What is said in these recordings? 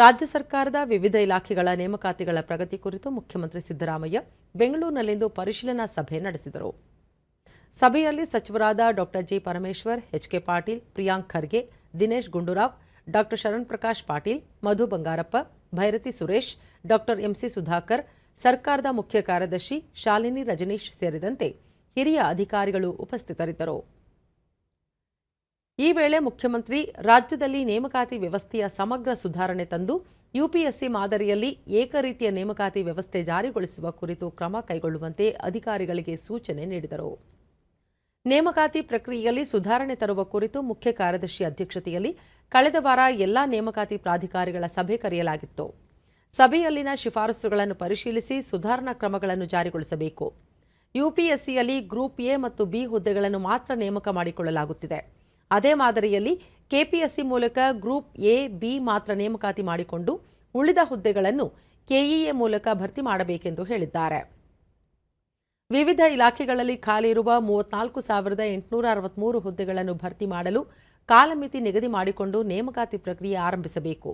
ರಾಜ್ಯ ಸರ್ಕಾರದ ವಿವಿಧ ಇಲಾಖೆಗಳ ನೇಮಕಾತಿಗಳ ಪ್ರಗತಿ ಕುರಿತು ಮುಖ್ಯಮಂತ್ರಿ ಸಿದ್ದರಾಮಯ್ಯ ಬೆಂಗಳೂರಿನಲ್ಲಿಂದು ಪರಿಶೀಲನಾ ಸಭೆ ನಡೆಸಿದರು. ಸಭೆಯಲ್ಲಿ ಸಚಿವರಾದ doctor G. Parameshwar H K Patil, Priyank Kharge, Dinesh Gundurao doctor Sharan Prakash Patil, Madhu Bangarappa, Byrathi Suresh doctor M C Sudhakar, ಸರ್ಕಾರದ ಮುಖ್ಯ ಕಾರ್ಯದರ್ಶಿ ಶಾಲಿನಿ ರಜನೀಶ್ ಸೇರಿದಂತೆ ಹಿರಿಯ ಅಧಿಕಾರಿಗಳು ಉಪಸ್ಥಿತರಿದ್ದರು. ಈ ವೇಳೆ ಮುಖ್ಯಮಂತ್ರಿ ರಾಜ್ಯದಲ್ಲಿ ನೇಮಕಾತಿ ವ್ಯವಸ್ಥೆಯ ಸಮಗ್ರ ಸುಧಾರಣೆ ತಂದು ಯುಪಿಎಸ್ಸಿ ಮಾದರಿಯಲ್ಲಿ ಏಕರೀತಿಯ ನೇಮಕಾತಿ ವ್ಯವಸ್ಥೆ ಜಾರಿಗೊಳಿಸುವ ಕುರಿತು ಕ್ರಮ ಕೈಗೊಳ್ಳುವಂತೆ ಅಧಿಕಾರಿಗಳಿಗೆ ಸೂಚನೆ ನೀಡಿದರು. ನೇಮಕಾತಿ ಪ್ರಕ್ರಿಯೆಯಲ್ಲಿ ಸುಧಾರಣೆ ತರುವ ಕುರಿತು ಮುಖ್ಯ ಕಾರ್ಯದರ್ಶಿ ಅಧ್ಯಕ್ಷತೆಯಲ್ಲಿ ಕಳೆದ ವಾರ ಎಲ್ಲಾ ನೇಮಕಾತಿ ಪ್ರಾಧಿಕಾರಿಗಳ ಸಭೆ ಕರೆಯಲಾಗಿತ್ತು. ಸಭೆಯಲ್ಲಿನ ಶಿಫಾರಸುಗಳನ್ನು ಪರಿಶೀಲಿಸಿ ಸುಧಾರಣಾ ಕ್ರಮಗಳನ್ನು ಜಾರಿಗೊಳಿಸಬೇಕು. ಯುಪಿಎಸ್ಸಿಯಲ್ಲಿ ಗ್ರೂಪ್ ಎ ಮತ್ತು ಬಿ ಹುದ್ದೆಗಳನ್ನು ಮಾತ್ರ ನೇಮಕ ಮಾಡಿಕೊಳ್ಳಲಾಗುತ್ತಿದೆ. ಅದೇ ಮಾದರಿಯಲ್ಲಿ ಕೆಪಿಎಸ್ಸಿ ಮೂಲಕ ಗ್ರೂಪ್ ಎ, ಬಿ ಮಾತ್ರ ನೇಮಕಾತಿ ಮಾಡಿಕೊಂಡು ಉಳಿದ ಹುದ್ದೆಗಳನ್ನು ಕೆಇಎ ಮೂಲಕ ಭರ್ತಿ ಮಾಡಬೇಕೆಂದು ಹೇಳಿದ್ದಾರೆ. ವಿವಿಧ ಇಲಾಖೆಗಳಲ್ಲಿ ಖಾಲಿ ಇರುವ ಮೂವತ್ನಾಲ್ಕು ಸಾವಿರದ ಎಂಟುನೂರ ಅರವತ್ಮೂರು ಹುದ್ದೆಗಳನ್ನು ಭರ್ತಿ ಮಾಡಲು ಕಾಲಮಿತಿ ನಿಗದಿ ಮಾಡಿಕೊಂಡು ನೇಮಕಾತಿ ಪ್ರಕ್ರಿಯೆ ಆರಂಭಿಸಬೇಕು.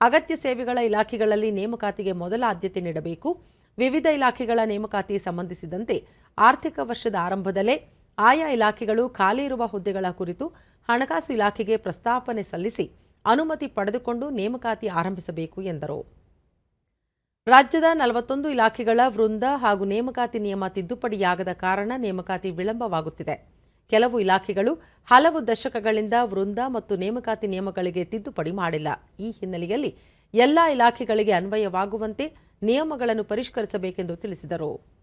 ಅಗತ್ಯ ಸೇವೆಗಳ ಇಲಾಖೆಗಳಲ್ಲಿ ನೇಮಕಾತಿಗೆ ಮೊದಲ ಆದ್ಯತೆ ನೀಡಬೇಕು. ವಿವಿಧ ಇಲಾಖೆಗಳ ನೇಮಕಾತಿ ಸಂಬಂಧಿಸಿದಂತೆ ಆರ್ಥಿಕ ವರ್ಷದ ಆರಂಭದಲ್ಲೇ ಆಯಾ ಇಲಾಖೆಗಳು ಖಾಲಿ ಇರುವ ಹುದ್ದೆಗಳ ಕುರಿತು ಹಣಕಾಸು ಇಲಾಖೆಗೆ ಪ್ರಸ್ತಾವನೆ ಸಲ್ಲಿಸಿ ಅನುಮತಿ ಪಡೆದುಕೊಂಡು ನೇಮಕಾತಿ ಆರಂಭಿಸಬೇಕು ಎಂದರು. ರಾಜ್ಯದ ನಲವತ್ತೊಂದು ಇಲಾಖೆಗಳ ವೃಂದ ಹಾಗೂ ನೇಮಕಾತಿ ನಿಯಮ ತಿದ್ದುಪಡಿಯಾಗದ ಕಾರಣ ನೇಮಕಾತಿ ವಿಳಂಬವಾಗುತ್ತಿದೆ. ಕೆಲವು ಇಲಾಖೆಗಳು ಹಲವು ದಶಕಗಳಿಂದ ವೃಂದ ಮತ್ತು ನೇಮಕಾತಿ ನಿಯಮಗಳಿಗೆ ತಿದ್ದುಪಡಿ ಮಾಡಿಲ್ಲ. ಈ ಹಿನ್ನೆಲೆಯಲ್ಲಿ ಎಲ್ಲಾ ಇಲಾಖೆಗಳಿಗೆ ಅನ್ವಯವಾಗುವಂತೆ ನಿಯಮಗಳನ್ನು ಪರಿಷ್ಕರಿಸಬೇಕೆಂದು ತಿಳಿಸಿದರು.